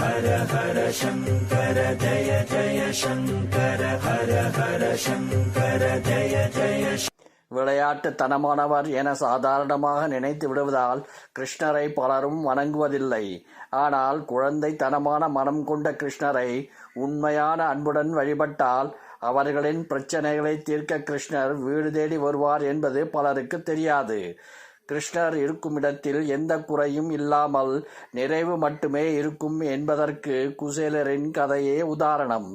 ஹர ஹர சங்கர ஜய ஜய சங்கர ஹர ஹர சங்கர ஜய ஜய விளையாட்டுத்தனமானவர் என சாதாரணமாக நினைத்து விடுவதால் கிருஷ்ணரை பலரும் வணங்குவதில்லை. ஆனால் குழந்தைத்தனமான மனம் கொண்ட கிருஷ்ணரை உண்மையான அன்புடன் வழிபட்டால் அவர்களின் பிரச்சனைகளை தீர்க்க கிருஷ்ணர் வீடு தேடி வருவார் என்பது பலருக்கு தெரியாது. கிருஷ்ணர் இருக்கும் இடத்தில் எந்த குறையும் இல்லாமல் நிறைவு மட்டுமே இருக்கும் என்பதற்கு குசேலரின் கதையே உதாரணம்.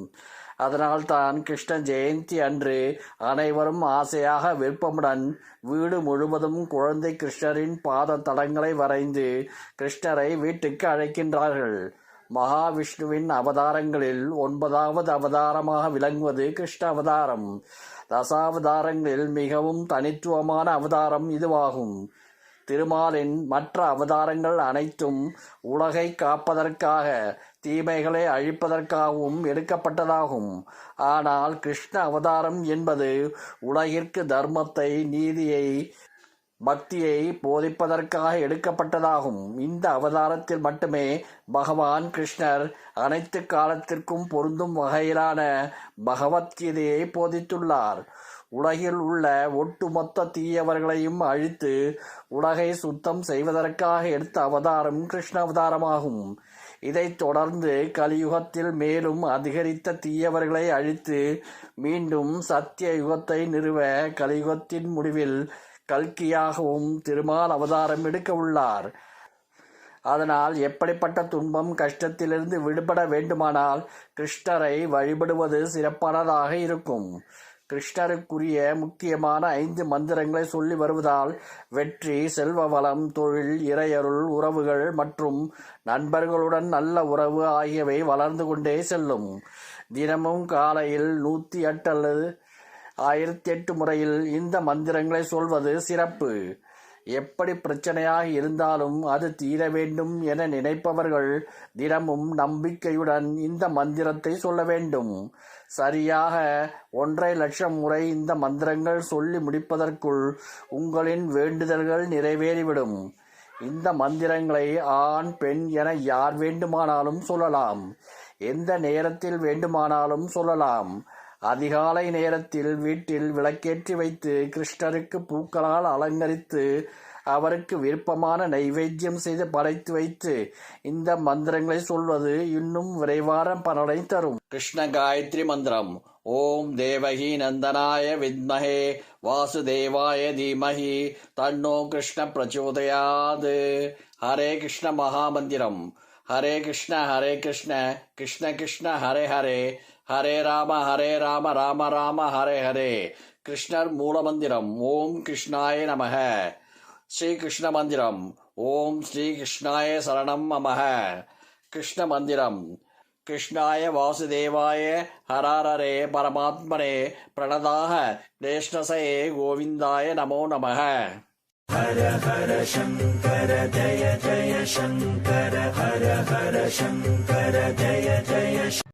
அதனால்தான் கிருஷ்ண ஜெயந்தி அன்று அனைவரும் ஆசையாக விருப்பமுடன் வீடு முழுவதும் குழந்தை கிருஷ்ணரின் பாத தடங்களை வரைந்து கிருஷ்ணரை வீட்டுக்கு அழைக்கின்றார்கள். மகாவிஷ்ணுவின் அவதாரங்களில் ஒன்பதாவது அவதாரமாக விளங்குவது கிருஷ்ண அவதாரம். தசாவதாரங்களில் மிகவும் தனித்துவமான அவதாரம் இதுவாகும். திருமாலின் மற்ற அவதாரங்கள் அனைத்தும் உலகை காப்பதற்காக தீமைகளை அழிப்பதற்காகவும் எடுக்கப்பட்டதாகும். ஆனால் கிருஷ்ண அவதாரம் என்பது உலகிற்கு தர்மத்தை நீதியை பக்தியை போதிப்பதற்காக எடுக்கப்பட்டதாகும். இந்த அவதாரத்தில் மட்டுமே பகவான் கிருஷ்ணர் அனைத்து காலத்திற்கும் பொருந்தும் வகையிலான பகவத்கீதையை போதித்துள்ளார். உலகில் உள்ள ஒட்டுமொத்த தீயவர்களையும் அழித்து உலகை சுத்தம் செய்வதற்காக எடுத்த அவதாரம் கிருஷ்ண அவதாரமாகும். இதைத் தொடர்ந்து கலியுகத்தில் மேலும் அதிகரித்த தீயவர்களை அழித்து மீண்டும் சத்திய யுகத்தை நிறுவ கலியுகத்தின் முடிவில் கல்கியாகவும் திருமால் அவதாரம் எடுக்க உள்ளார். அதனால் எப்படிப்பட்ட துன்பம் கஷ்டத்திலிருந்து விடுபட வேண்டுமானால் கிருஷ்ணரை வழிபடுவது சிறப்பானதாக இருக்கும். கிருஷ்ணருக்குரிய முக்கியமான ஐந்து மந்திரங்களை சொல்லி வருவதால் வெற்றி செல்வ வளம் தொழில் இறையருள் உறவுகள் மற்றும் நண்பர்களுடன் நல்ல உறவு ஆகியவை வளர்ந்து கொண்டே செல்லும். தினமும் காலையில் நூற்றி எட்டு அல்லது ஆயிரத்தி எட்டு முறையில் இந்த மந்திரங்களை சொல்வது சிறப்பு. எப்படி பிரச்சனையாக இருந்தாலும் அது தீர வேண்டும் என நினைப்பவர்கள் தினமும் நம்பிக்கையுடன் இந்த மந்திரத்தை சொல்ல வேண்டும். சரியாக ஒன்றரை லட்சம் முறை இந்த மந்திரங்கள் சொல்லி முடிப்பதற்குள் உங்களின் வேண்டுதல்கள் நிறைவேறிவிடும். இந்த மந்திரங்களை ஆண் பெண் என யார் வேண்டுமானாலும் சொல்லலாம். எந்த நேரத்தில் வேண்டுமானாலும் சொல்லலாம். அதிகாலை நேரத்தில் வீட்டில் விளக்கேற்றி வைத்து கிருஷ்ணருக்கு பூக்களால் அலங்கரித்து அவருக்கு விருப்பமான நைவேத்தியம் செய்து படைத்து வைத்து இந்த மந்திரங்களை சொல்வது இன்னும் விரைவான பலனை தரும். கிருஷ்ண காயத்ரி மந்திரம். ஓம் தேவகி நந்தனாய வித்மஹே. வாசுதேவாய தீமஹி. தன்னோ கிருஷ்ண பிரச்சோதயாது. ஹரே கிருஷ்ண மகாமந்திரம். ஹரே கிருஷ்ண ஹரே கிருஷ்ண. கிருஷ்ண கிருஷ்ண ஹரே ஹரே. ஹரே ராம ஹரே ராம ராம ராம ஹரே ஹரே. கிருஷ்ணர் மூலமந்திரம் ஓம் கிருஷ்ணாய நமக. ஸ்ரீகிருஷ்ண மந்திரம் ஓம் ஸ்ரீகிருஷ்ணாய சரணம் நமக. கிருஷ்ண மந்திரம் கிருஷ்ணாய வாசுதேவாய ஹராரரே பரமாத்மனே பிரணதாக கிருஷ்ணசயே கோவிந்தாய நமோ நமக ஹர ஹர சங்கர ஜய ஜய சங்கர ஹர ஹர சங்கர ஜய ஜய